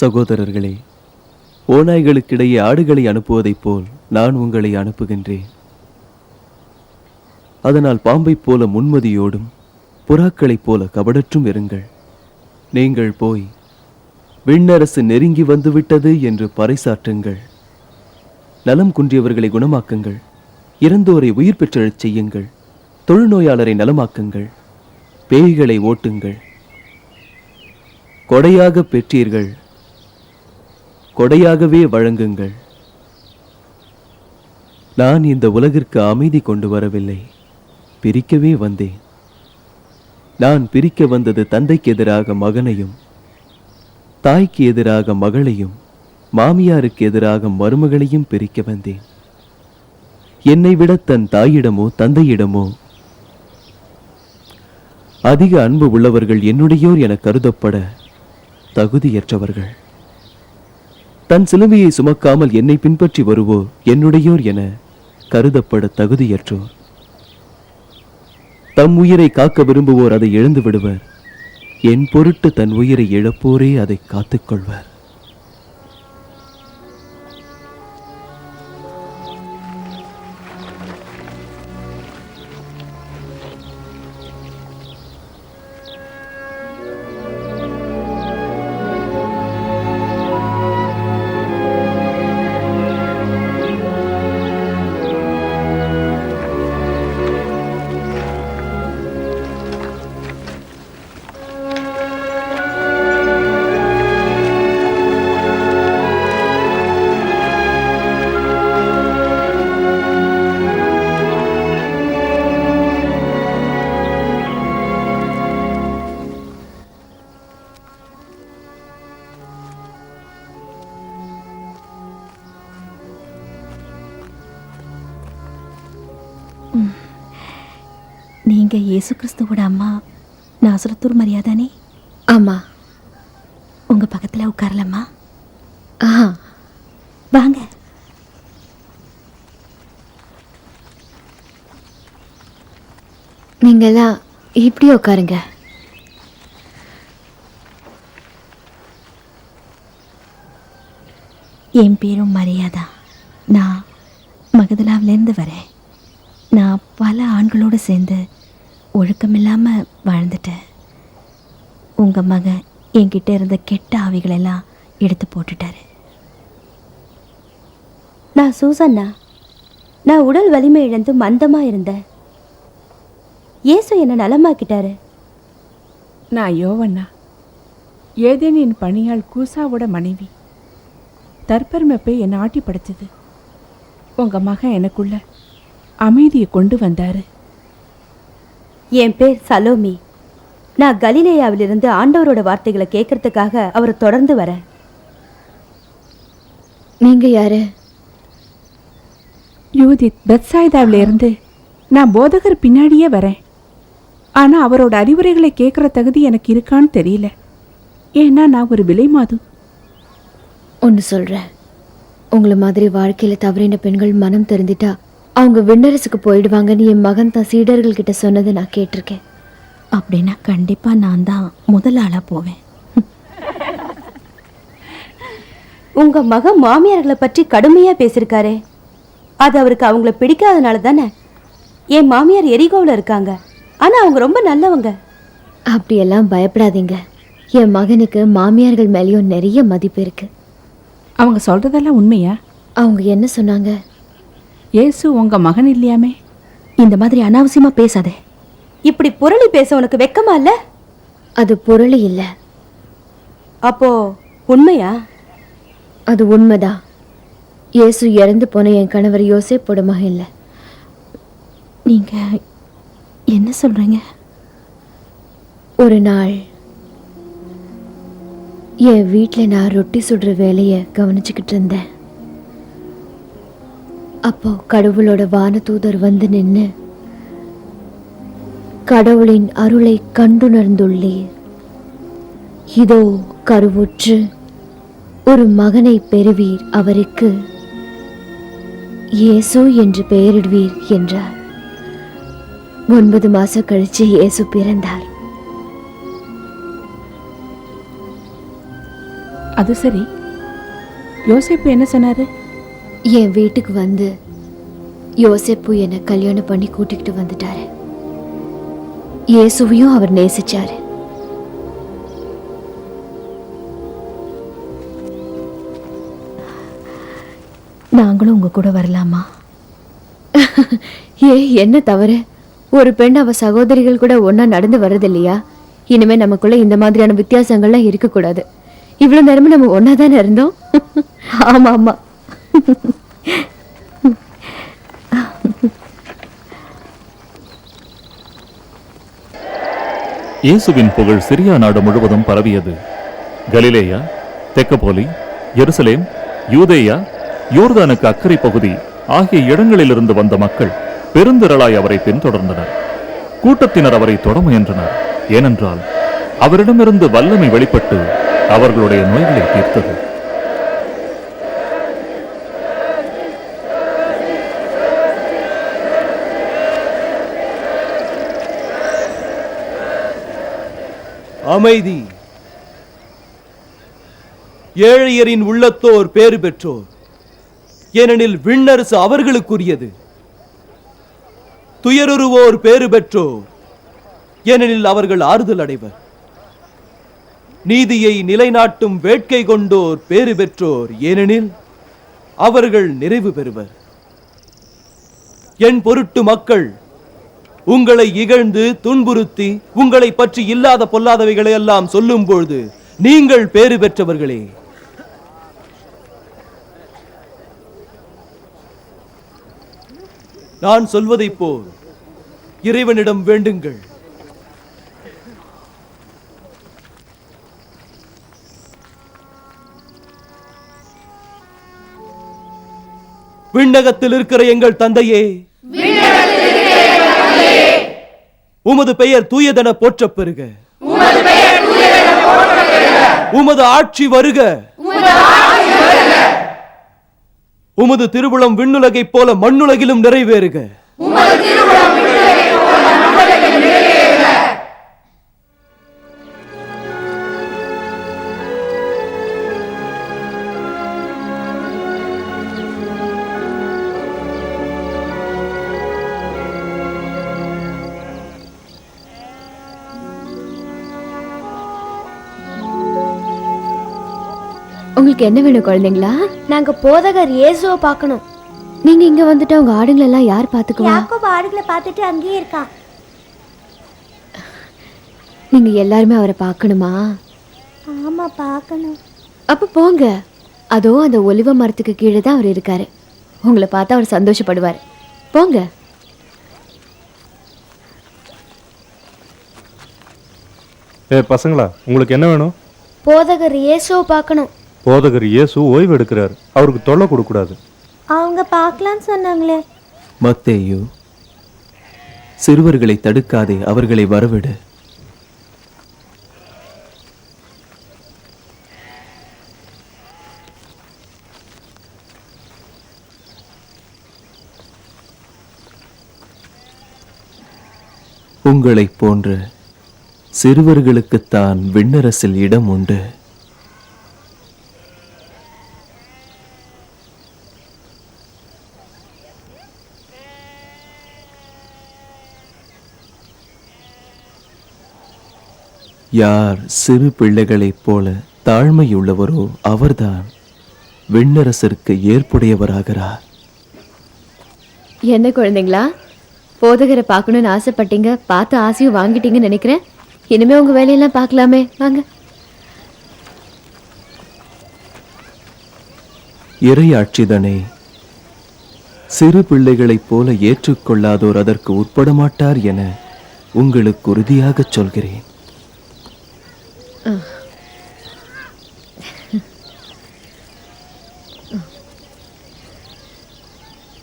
சகோதரர்களே ஓநாய்களுக்கிடையே ஆடுகளை அனுப்புவதைப் போல் நான் உங்களை அனுப்புகின்றேன். அதனால் பாம்பைப் போல முன்மதியோடும் புறாக்களைப் போல கபடற்றும் இருங்கள். நீங்கள் போய் விண்ணரசு நெருங்கி வந்துவிட்டது என்று பறைசாற்றுங்கள். நலம் குன்றியவர்களை குணமாக்குங்கள். இறந்தோரை உயிர் பெற்றெழச் செய்யுங்கள். தொழுநோயாளரை நலமாக்குங்கள். பேய்களை ஓட்டுங்கள். கொடையாக பெற்றீர்கள். கொடையாகவே வழங்குங்கள். நான் இந்த உலகிற்கு அமைதி கொண்டு வரவில்லை. பிரிக்கவே வந்தேன். நான் பிரிக்க வந்தது தந்தைக்கு எதிராக மகனையும் தாய்க்கு எதிராக மகளையும் மாமியாருக்கு எதிராக மருமகளையும் பிரிக்க வந்தேன். என்னை விட தன் தாயிடமோ தந்தையிடமோ அதிக அன்பு உள்ளவர்கள் என்னுடையோர் என கருதப்பட தகுதியற்றவர்கள். தன் சிலுவையை சுமக்காமல் என்னை பின்பற்றி வருவோர் என்னுடையோர் என கருதப்பட தகுதியற்றோர். தம் உயிரை காக்க விரும்புவோர் அதை இழந்து விடுவர். என் பொருட்டு தன் உயிரை இழப்போரே அதை காத்துக்கொள்வர் இயேசு கிறிஸ்துவோட அம்மா நாசரத்தூர் மரியாதானே? ஆமா உங்க பக்கத்துல உட்காரலாமா? ஆஹா வாங்க. நீங்கெல்லாம் இப்படி உட்காருங்க. என் பேரும் மரியாதா. நான் மகதலாவிலேருந்து வரேன். நான் பல ஆண்களோடு சேர்ந்து ஒழுக்கமில்லாமல் வாழ்ந்துட்டேன் உங்கள் மகன் என்கிட்ட இருந்த கெட்ட ஆவிகளெல்லாம் எடுத்து போட்டுட்டாரு. நான் சூசன்னா நான் உடல் வலிமை இழந்து மந்தமாக இருந்தேன் ஏசு என்னை நலமாக்கிட்டாரு. நான் யோவண்ணா ஏதேனின் பணியாள் கூசாவோட மனைவி தற்பெருமைப்பை என்னை ஆட்டி படைச்சது உங்கள் மகன் எனக்குள்ள அமைதியை கொண்டு வந்தாரு. என் பேர் சலோமி. நான் கலிலேயாவிலிருந்து ஆண்டவரோட வார்த்தைகளை கேட்கறதுக்காக அவரை தொடர்ந்து வரேன் நீங்க யாரு? யூதித் பெத்சாய்தாவில இருந்து நான் போதகர் பின்னாடியே வரேன். ஆனா அவரோட அறிவுரைகளை கேட்குற தகுதி எனக்கு இருக்கான்னு தெரியல. ஏன்னா நான் ஒரு விலை மாது. ஒன்று சொல்றேன். உங்களை மாதிரி வாழ்க்கையில தவறின பெண்கள் மனம் தெரிஞ்சிட்டா அவங்க விண்ணரசுக்கு போயிடுவாங்கன்னு என் மகன் தான் சீடர்கள் கிட்ட சொன்னதை நான் கேட்டிருக்கேன். அப்படின்னா கண்டிப்பாக நான் தான் முதல் ஆளாக போவேன். உங்க மகன் மாமியார்களை பற்றி கடுமையா பேசியிருக்காரே. அது அவருக்கு அவங்கள பிடிக்காதனால தானே. என் மாமியார் எரிகோவில் இருக்காங்க. ஆனா அவங்க ரொம்ப நல்லவங்க. அப்படியெல்லாம் பயப்படாதீங்க. என் மகனுக்கு மாமியார்கள் மேலேயும் நிறைய மதிப்பு இருக்கு. அவங்க சொல்றதெல்லாம் உண்மையா? அவங்க என்ன சொன்னாங்க? இயேசு உங்க மகன் இல்லையாமே? இந்த மாதிரி அனாவசியமாக பேசாதே. இப்படி புரளி பேச உனக்கு வெக்கமா இல்ல? அது பொருள் இல்லை. அப்போ உண்மையா? அது உண்மைதான் இயேசு இறந்து போன என் கணவர் யோசேப்போட மகன் இல்லை. நீங்கள் என்ன சொல்கிறீங்க ஒரு நாள் என் வீட்டில் நான் ரொட்டி சுடுற வேலையை கவனிச்சுக்கிட்டு இருந்தேன். அப்போ கடவுளோட வானதூதர் வந்து நின்று கடவுளின் அருளை கண்டுணர்ந்துள்ளீர். இதோ கருவுற்று ஒரு மகனை பெறுவீர் அவருக்கு. இயேசு என்று பெயரிடுவீர் என்றார். ஒன்பது மாசம் கழிச்சு இயேசு பிறந்தார். அது சரி. யோசிப்பு என்ன சொன்னாரு? என் வீட்டுக்கு வந்து யோசேப்பு என்னை கல்யாணம் பண்ணி கூட்டிக்கிட்டு வந்துட்டாரு. இயேசுவையும் அவர் நேசிச்சாரு. நாங்களும் உங்க கூட வரலாமா? ஏ என்ன தவறு? ஒரு பெண் அவ சகோதரிகள் கூட ஒண்ணா நடந்து வர்றது இல்லையா இனிமே நமக்குள்ள இந்த மாதிரியான வித்தியாசங்கள்லாம் இருக்கக்கூடாது. இவ்வளவு நேரமும் நம்ம ஒன்னா தானே இருந்தோம்? ஆமா ஆமா. இயேசுவின் புகழ் சிரியா நாடு முழுவதும் பரவியது. கலிலேயா தெக்கப்போலி எருசலேம் யூதேயா யோர்தானுக்கு அக்கறை பகுதி ஆகிய இடங்களிலிருந்து வந்த மக்கள் பெருந்திரளாய் அவரை பின்தொடர்ந்தனர். கூட்டத்தினர் அவரை தொட முயன்றனர். ஏனென்றால் அவரிடமிருந்து வல்லமை வெளிப்பட்டு அவர்களுடைய நோய்களை தீர்த்தது. அமைதி. ஏழையரின் உள்ளத்தோர் பேறு பெற்றோர். ஏனெனில் விண்ணரசு அவர்களுக்குரியது. துயருருவோர் பேறு பெற்றோர். ஏனெனில் அவர்கள் ஆறுதல் அடைவர். நீதியை நிலைநாட்டும் வேட்கை கொண்டோர் பேறு பெற்றோர். ஏனெனில் அவர்கள் நிறைவு பெறுவர். என் பொருட்டு மக்கள் உங்களை இகழ்ந்து துன்புறுத்தி உங்களை பற்றி இல்லாத பொல்லாதவைகளை எல்லாம் சொல்லும் பொழுது நீங்கள் பேறு பெற்றவர்களே. நான் சொல்வதைப் போல் இறைவனிடம் வேண்டுங்கள். விண்ணகத்தில் இருக்கிற எங்கள் தந்தையே உமது பெயர் தூயதென போற்றப் பெறுக உமது ஆட்சி வருக. உமது திருவுளம் விண்ணுலகைப் போல மண்ணுலகிலும் நிறைவேறுக. உங்களுக்கு என்ன வேணும் குழந்தைங்களா? நாங்க போதகர் இயேசுவை பார்க்கணும். நீங்க இங்க வந்துட்டு உங்க ஆடுங்களை எல்லாம் யார் பாத்துக்குவா யாக்கோபு ஆடுகளை பார்த்துட்டு அங்கேயே இருக்கான் நீங்க எல்லாருமே அவரை பார்க்கணுமா? ஆமா பார்க்கணும். அப்ப போங்க. அதோ அந்த ஒலிவ மரத்துக்கு கீழே தான் அவர் இருக்காரு. உங்களை பார்த்தா அவர் சந்தோஷப்படுவார். போங்க. ஏ பசங்களா உங்களுக்கு என்ன வேணும்? போதகர் இயேசுவை பார்க்கணும். போதகர் இயேசு ஓய்வு எடுக்கிறார். அவருக்கு தொல்லை கொடுக்கூடாது அவங்க பார்க்கலான்னு சொன்னாங்களே. மத்தேயு சிறுவர்களை தடுக்காதே அவர்களை வரவிடு. உங்களைப் போன்ற சிறுவர்களுக்குத்தான் விண்ணரசில் இடம் உண்டு. யார் சிறு பிள்ளைகளைப் போல தாழ்மையுள்ளவரோ அவர்தான். விண்ணரசிற்கு ஏற்புடையவராகிறார். என்ன குழந்தைங்களா? போதகரை பார்க்கணும்னு ஆசைப்பட்டீங்க பார்த்து ஆசையும் வாங்கிட்டீங்கன்னு நினைக்கிறேன். இனிமே உங்க வேலையெல்லாம் பார்க்கலாமே வாங்க. இறையாட்சிதனை சிறு பிள்ளைகளைப் போல ஏற்றுக்கொள்ளாதோர் அதற்கு உட்பட மாட்டார் என உங்களுக்கு உறுதியாகச் சொல்கிறேன்.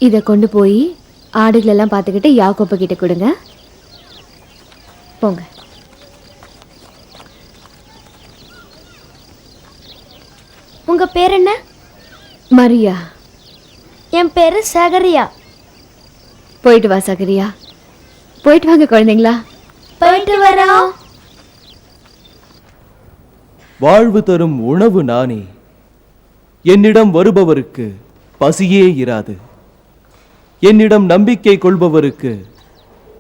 இதை கொண்டு போய் ஆடுகளெல்லாம் பார்த்துக்கிட்டு யாக்கோப்ப கிட்ட கொடுங்க. போங்க. உங்க பேர் என்ன? மரியா. என் பேரு சகரியா. போயிட்டு வா சகரியா. போயிட்டு வாங்க குழந்தைங்களா. போயிட்டு வரோம். வாழ்வு தரும் உணவு நானே. என்னிடம் வருபவருக்கு பசியே இராது. என்னிடம் நம்பிக்கை கொள்பவருக்கு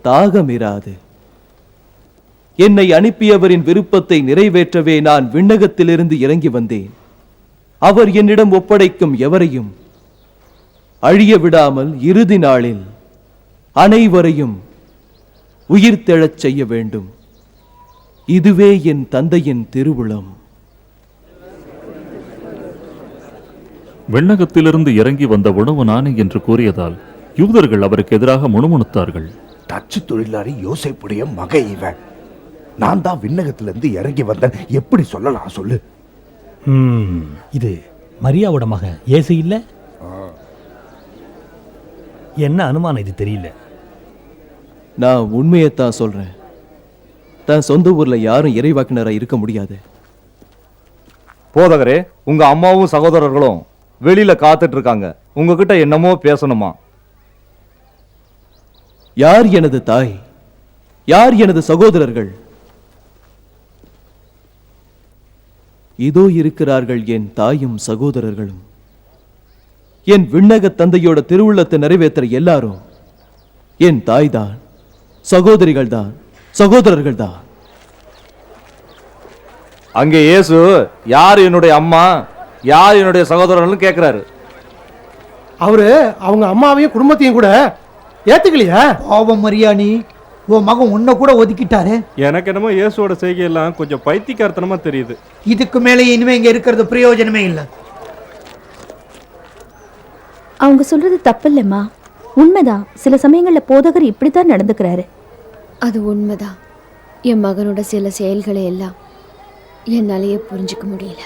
தாகம் இராது. என்னை அனுப்பியவரின் விருப்பத்தை நிறைவேற்றவே நான் விண்ணகத்திலிருந்து இறங்கி வந்தேன். அவர் என்னிடம் ஒப்படைக்கும் எவரையும் அழிய விடாமல் இறுதி நாளில் அனைவரையும் உயிர்த்தெழச் செய்ய வேண்டும். இதுவே என் தந்தையின் திருவுளம். விண்ணகத்திலிருந்து இறங்கி வந்த உணவு நானே என்று கூறியதால் யூதர்கள் அவருக்கு எதிராக முணுமுணுத்தார்கள். தச்சு தொழிலாளி யோசைப்புடைய மக இவன். நான் தான் விண்ணகத்திலிருந்து இறங்கி வந்தேன். எப்படி சொல்லலாம் சொல்லு. ம், இது மரியாவோட மகன் ஏசு இல்ல? என்ன அனுமானம் இது தெரியல? நான் உண்மையைத்தான் சொல்றேன். தன் சொந்த ஊர்ல யாரும் இறைவாக்கினரா இருக்க முடியாது. போதகரே உங்க அம்மாவும் சகோதரர்களும் வெளியில காத்துட்டு இருக்காங்க உங்ககிட்ட என்னமோ பேசணுமா? யார் எனது தாய்? யார் எனது சகோதரர்கள்? இதோ இருக்கிறார்கள் என் தாயும் சகோதரர்களும். என் விண்ணக தந்தையோட திருவுள்ளத்தை நிறைவேற்ற எல்லாரும் என் தாய்தான் சகோதரிகள் தான் சகோதரர்கள் தான் அங்கே இயேசு யார் என்னுடைய அம்மா? யார் என்னுடைய சகோதரர்கள்னு கேக்குறாரு. அவரு அவங்க அம்மாவையும் குடும்பத்தையும் கூட ஏத்துக்கலையா? பாவம் மரியாணி உன் மகன் உன்னை கூட ஒதுக்கிட்டாரு. எனக்கு என்னமோ இயேசுவோட செய்கையெல்லாம் கொஞ்சம் பைத்தியக்காரத்தனமா தெரியுது. இதுக்கு மேலே இனிமே இங்க இருக்கிறது பிரயோஜனமே இல்லை. அவங்க சொல்றது தப்பில்லைம்மா. உண்மைதான். சில சமயங்கள்ல போதகர் இப்படித்தான் நடந்துக்கிறாரு. அது உண்மைதான். என் மகனோட சில செயல்களை எல்லாம் என்னாலேயே புரிஞ்சுக்க முடியல.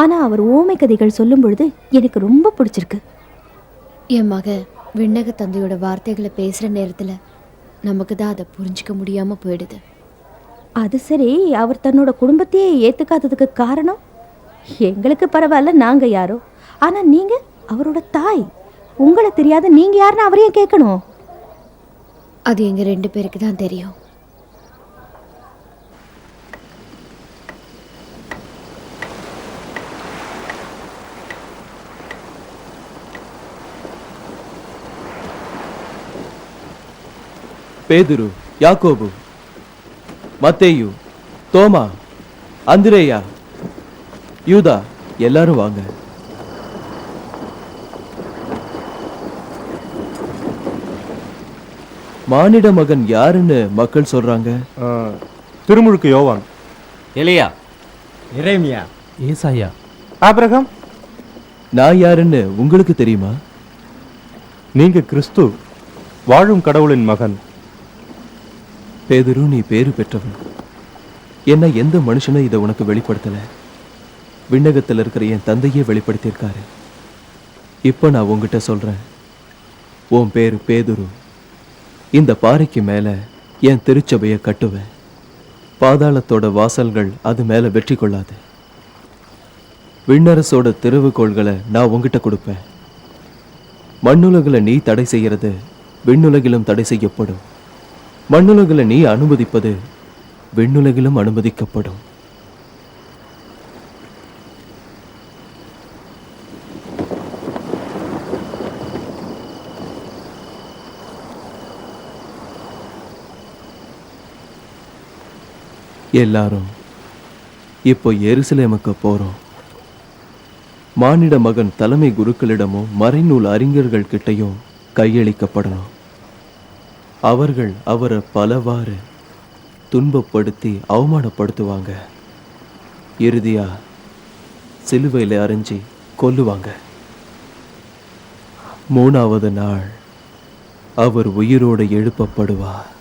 ஆனா அவர் ஓமை கதைகள் சொல்லும் பொழுது எனக்கு ரொம்ப பிடிச்சிருக்கு. என் மக விண்ணக தந்தையோட வார்த்தைகளை பேசுகிற நேரத்தில் நமக்கு தான் அதை புரிஞ்சுக்க முடியாமல் போயிடுது. அது சரி அவர் தன்னோட குடும்பத்தையே ஏத்துக்காததுக்கு காரணம்? எங்களுக்கு பரவாயில்ல நாங்க யாரோ. ஆனா நீங்க அவரோட தாய். உங்களை தெரியாத நீங்க யாருன்னு அவரையும் கேட்கணும். அது எங்கள் ரெண்டு பேருக்கு தான் தெரியும். பேதுரு யாக்கோபு மத்தேயு தோமா அந்திரேயா யூதா எல்லாரும் வாங்க. மானிட மகன் யாருன்னு மக்கள் சொல்றாங்க? திருமுழுக்கு யோவான். எலியா. இறைமையா ஏசாயா. ஆபிரகாம். நான் யாருன்னு உங்களுக்கு தெரியுமா? நீங்க கிறிஸ்து வாழும் கடவுளின் மகன். பேதுரு நீ பேரு பெற்றவன். என்ன எந்த மனுஷனும் இதை உனக்கு வெளிப்படுத்தல. விண்ணகத்தில் இருக்கிற என் தந்தையே வெளிப்படுத்தியிருக்காரு. இப்போ நான் உங்ககிட்ட சொல்றேன். உன் பேரு பேதுரு. இந்த பாறைக்கு மேலே என் திருச்சபையை கட்டுவேன். பாதாளத்தோட வாசல்கள் அது மேலே வெற்றி கொள்ளாது. விண்ணரசோட திருவுகோள்களை நான் உங்ககிட்ட கொடுப்பேன். மண்ணுலகில் நீ தடை செய்கிறது விண்ணுலகிலும் தடை செய்யப்படும். மண்ணுலகில் நீ அனுமதிப்பது விண்ணுலகிலும் அனுமதிக்கப்படும். எல்லாரும் இப்போ எருசலேமுக்கு போறோம். மானிட மகன் தலைமை குருக்களிடமும் மறைநூல் அறிஞர்கள் கிட்டையும் கையளிக்கப்படணும். அவர்கள் அவரை பலவாறு துன்பப்படுத்தி அவமானப்படுத்துவாங்க. இறுதியாக சிலுவையில் அரைஞ்சி கொல்லுவாங்க. மூணாவது நாள் அவர் உயிரோடு எழுப்பப்படுவார்.